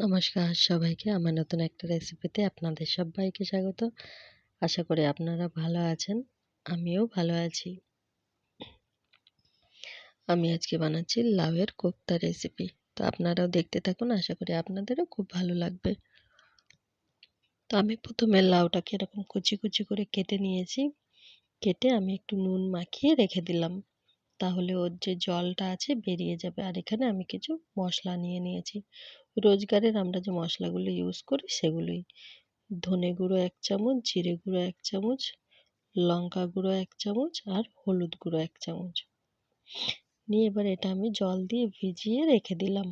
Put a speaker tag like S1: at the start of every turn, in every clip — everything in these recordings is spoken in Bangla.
S1: নমস্কার সবাইকে। আমার নতুন একটা রেসিপিতে আপনাদের সবাইকে স্বাগত। আশা করি আপনারা ভালো আছেন, আমিও ভালো আছি। আমি আজকে বানাচ্ছি লাউয়ের কোপ্তা রেসিপি তো আপনারাও দেখতে থাকুন, আশা করি আপনাদেরও খুব ভালো লাগবে। তো আমি প্রথমে লাউটাকে এরকম কুচি কুচি করে কেটে নিয়েছি। কেটে আমি একটু নুন মাখিয়ে রেখে দিলাম। তাহলে ওর যে জলটা আছে বেরিয়ে যাবে। আর এখানে আমি কিছু মশলা নিয়ে নিয়েছি। রোজগারের আমরা যে মশলাগুলো ইউজ করি সেগুলোই। ধনে গুঁড়ো এক চামচ, জিরে গুঁড়ো এক চামচ, লঙ্কা গুঁড়ো এক চামচ আর হলুদ গুঁড়ো এক চামচ। নিয়ে এবার এটা আমি জল দিয়ে ভিজিয়ে রেখে দিলাম।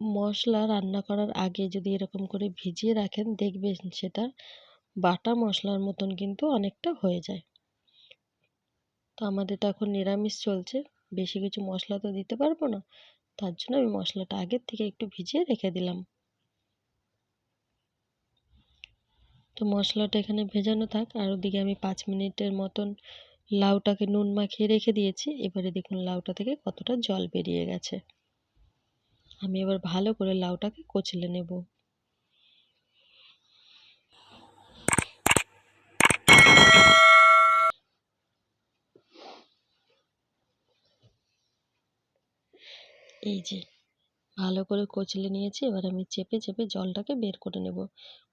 S1: মশলা রান্না করার আগে যদি এরকম করে ভিজিয়ে রাখেন দেখবেন সেটা বাটা মশলার মতন কিন্তু অনেকটা হয়ে যায়। তো আমাদের তো এখন নিরামিষ চলছে, বেশি কিছু মশলা তো দিতে পারব না। তার জন্য আমি মশলাটা আগের থেকে একটু ভিজিয়ে রেখে দিলাম। তো মশলাটা এখানে ভেজানো থাক, আর ওদিকে আমি পাঁচ মিনিটের মতন লাউটাকে নুন মাখিয়ে রেখে দিয়েছি। এবারে দেখুন লাউটা থেকে কতটা জল বেরিয়ে গেছে। আমি এবার ভালো করে লাউটাকে কচলে নেব। এই যে, ভালো করে কচলে নিয়েছি, এবার আমি চেপে চেপে জলটাকে বের করে নেব।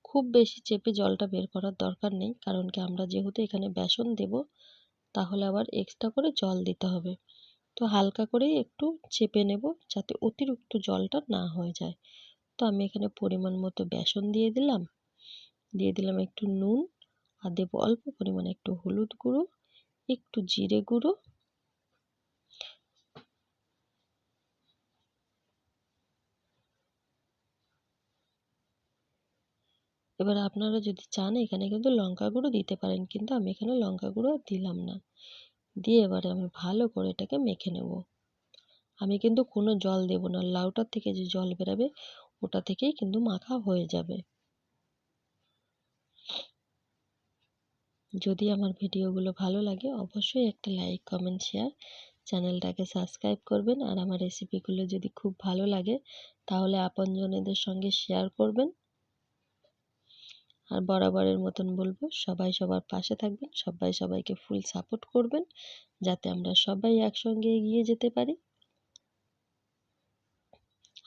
S1: খুব বেশি চেপে জলটা বের করার দরকার নেই, কারণ কি আমরা যেহেতু এখানে বেসন দেব, তাহলে আবার এক্সট্রা করে জল দিতে হবে। তো হালকা করেই একটু চেপে নেব, যাতে অতিরিক্ত জলটা না হয়ে যায়। তো আমি এখানে পরিমাণ মতো বেসন দিয়ে দিলাম। দিয়ে দিলাম একটু নুন, আর দেবো অল্প পরিমাণে একটু হলুদ গুঁড়ো, একটু জিরে গুঁড়ো এবার আপনারা যদি চান, এখানে কিন্তু লঙ্কা গুঁড়ো দিতে পারেন। কিন্তু আমি এখানে লঙ্কা গুঁড়ো দিলাম না। দিয়ে এবারে আমি ভালো করে এটাকে মেখে নেব। আমি কিন্তু কোনো জল দেব না। লাউটার থেকে যে জল বেরাবে, ওটা থেকেই কিন্তু মাখা হয়ে যাবে। যদি আমার ভিডিওগুলো ভালো লাগে, অবশ্যই একটা লাইক, কমেন্ট, শেয়ার চ্যানেলটাকে সাবস্ক্রাইব করবেন। আর আমার রেসিপিগুলো যদি খুব ভালো লাগে, তাহলে আপনজনেদের সঙ্গে শেয়ার করবেন। আর বরাবরের মতন বলব, সবাই সবার পাশে থাকবেন, সবাই সবাইকে ফুল সাপোর্ট করবেন, যাতে আমরা সবাই একসঙ্গে এগিয়ে যেতে পারি।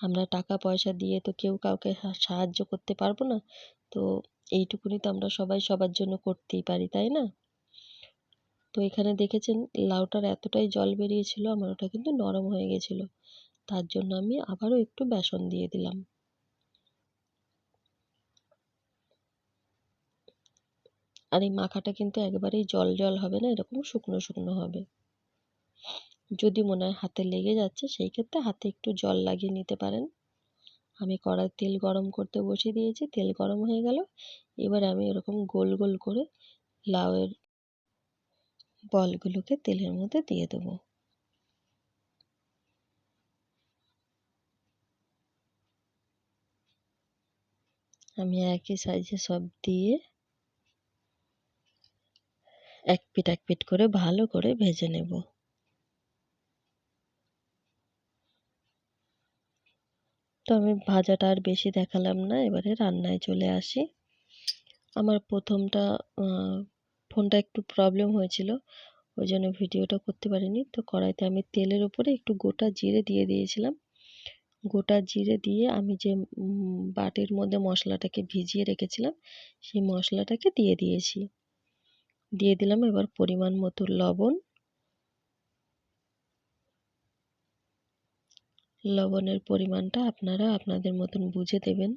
S1: আমরা টাকা পয়সা দিয়ে তো কেউ কাউকে সাহায্য করতে পারব না, তো এইটুকুনি তো আমরা সবাই সবার জন্য করতেই পারি, তাই না? তো এখানে দেখেছেন লাউটার এতটাই জল বেরিয়েছিল, আমার ওটা কিন্তু নরম হয়ে গেছিল, তার জন্য আমি আবারও একটু বেসন দিয়ে দিলাম। আর এই মাখাটা কিন্তু একবারেই জল জল হবে না, এরকম শুকনো শুকনো হবে। যদি মনে হয় হাতে লেগে যাচ্ছে, সেই ক্ষেত্রে হাতে একটু জল লাগিয়ে নিতে পারেন। আমি কড়াই তেল গরম করতে বসিয়ে দিয়েছি, তেল গরম হয়ে গেল। এবার আমি এরকম গোল গোল করে লাউয়ের বলগুলোকে তেলের মধ্যে দিয়ে দেবো। আমি একই সাইজে সব দিয়ে এক পিট এক পিট করে ভালো করে ভেজে নেব। তো আমি ভাজাটা আর বেশি দেখালাম না, এবারে রান্নায় চলে আসি। আমার প্রথমটা ফোনটা একটু প্রবলেম হয়েছিল ওই জন্য ভিডিওটা করতে পারিনি। তো কড়াইতে আমি তেলের উপরে একটু গোটা জিরে দিয়ে দিয়েছিলাম। গোটা জিরে দিয়ে আমি যে বাটির মধ্যে মশলাটাকে ভিজিয়ে রেখেছিলাম, সেই মশলাটাকে দিয়ে দিয়েছি। দিয়ে দিলাম এবার পরিমাণ মতো লবণ। লবণের পরিমাণটা আপনারা আপনাদের মতন বুঝে দেবেন।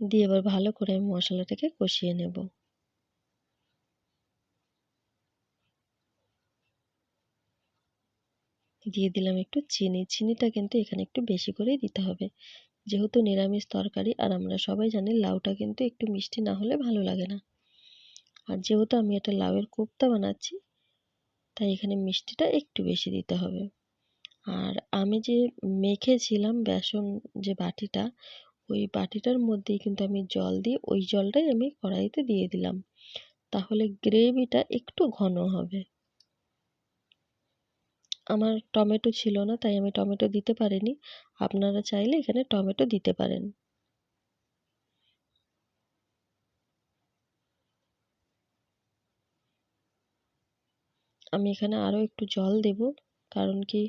S1: দিয়ে এবার ভালো করে আমি মশলাটাকে কষিয়ে নেব। দিয়ে দিলাম একটু চিনি। চিনিটা কিন্তু এখানে একটু বেশি করেই দিতে হবে। যেহেতু নিরামিষ তরকারি আর আমরা সবাই জানি লাউটা কিন্তু একটু মিষ্টি না হলে ভালো লাগে না। আর যেহেতু আমি এটা লাউয়ের কোপ্তা বানাচ্ছি, তাই এখানে মিষ্টিটা একটু বেশি দিতে হবে। আর আমি যে মেখেছিলাম বেসন যে বাটিটা, ওই বাটিটার মধ্যেই কিন্তু আমি জল দিয়ে ওই জলটাই আমি কড়াইতে দিয়ে দিলাম। তাহলে গ্রেভিটা একটু ঘন হবে। আমার টমেটো ছিল না, তাই আমি টমেটো দিতে পারিনি। আপনারা চাইলে এখানে টমেটো দিতে পারেন। আমি এখানে আরও একটু জল দেব, কারণ কি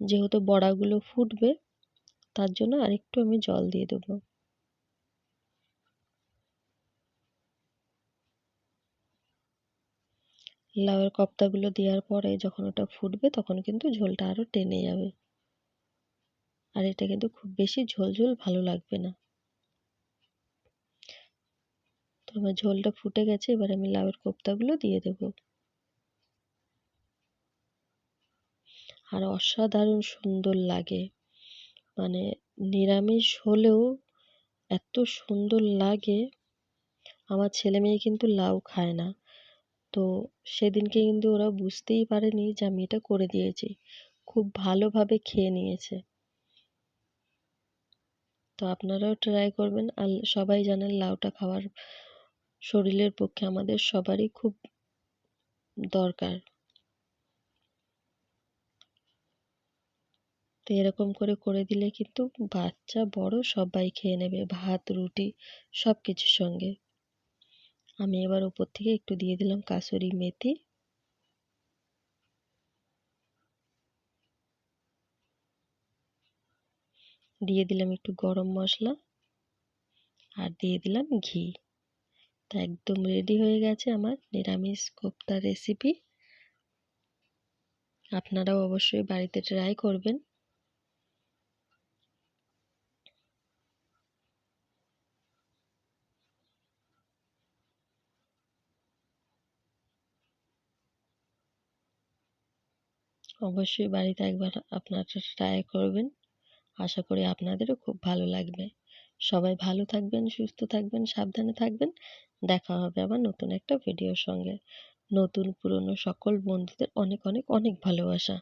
S1: যেহেতু বড়াগুলো ফুটবে, তার জন্য আরেকটু আমি জল দিয়ে দেবো। লাউয়ের কপ্তাগুলো দেওয়ার পরে যখন ওটা ফুটবে তখন কিন্তু ঝোলটা আরও টেনে যাবে। আর এটা কিন্তু খুব বেশি ঝোল ঝোল ভালো লাগবে না। তো আমার ঝোলটা ফুটে গেছে, এবার আমি লাউয়ের কোপ্তাগুলো দিয়ে দেব। আর অসাধারণ সুন্দর লাগে। মানে নিরামিষ হলেও এত সুন্দর লাগে। আমার ছেলে মেয়ে কিন্তু লাউ খায় না। তো সেদিনকে কিন্তু ওরা বুঝতেই পারেনি যে আমি এটা করে দিয়েছি। খুব ভালোভাবে খেয়ে নিয়েছে। তো আপনারাও ট্রাই করবেন। আর সবাই জানেন লাউটা খাওয়ার শরীরের পক্ষে আমাদের সবারই খুব দরকার। তো এরকম করে করে দিলে কিন্তু বাচ্চা বড় সবাই খেয়ে নেবে। ভাত, রুটি সব কিছুর সঙ্গে। আমি এবার উপর থেকে একটু দিয়ে দিলাম কাসুরি মেথি। দিয়ে দিলাম একটু গরম মশলা আর দিয়ে দিলাম ঘি। তা একদম রেডি হয়ে গেছে আমার নিরামিষ কোপ্তা রেসিপি আপনারাও অবশ্যই বাড়িতে ট্রাই করবেন। অবশ্যই বাড়িতে একবার আপনারা ট্রাই করবেন। আশা করি আপনাদেরও খুব ভালো লাগবে। সবাই ভালো থাকবেন, সুস্থ থাকবেন, সাবধানে থাকবেন। দেখা হবে আবার নতুন একটা ভিডিওর সঙ্গে। নতুন, পুরনো সকল বন্ধুদের অনেক অনেক অনেক ভালোবাসা।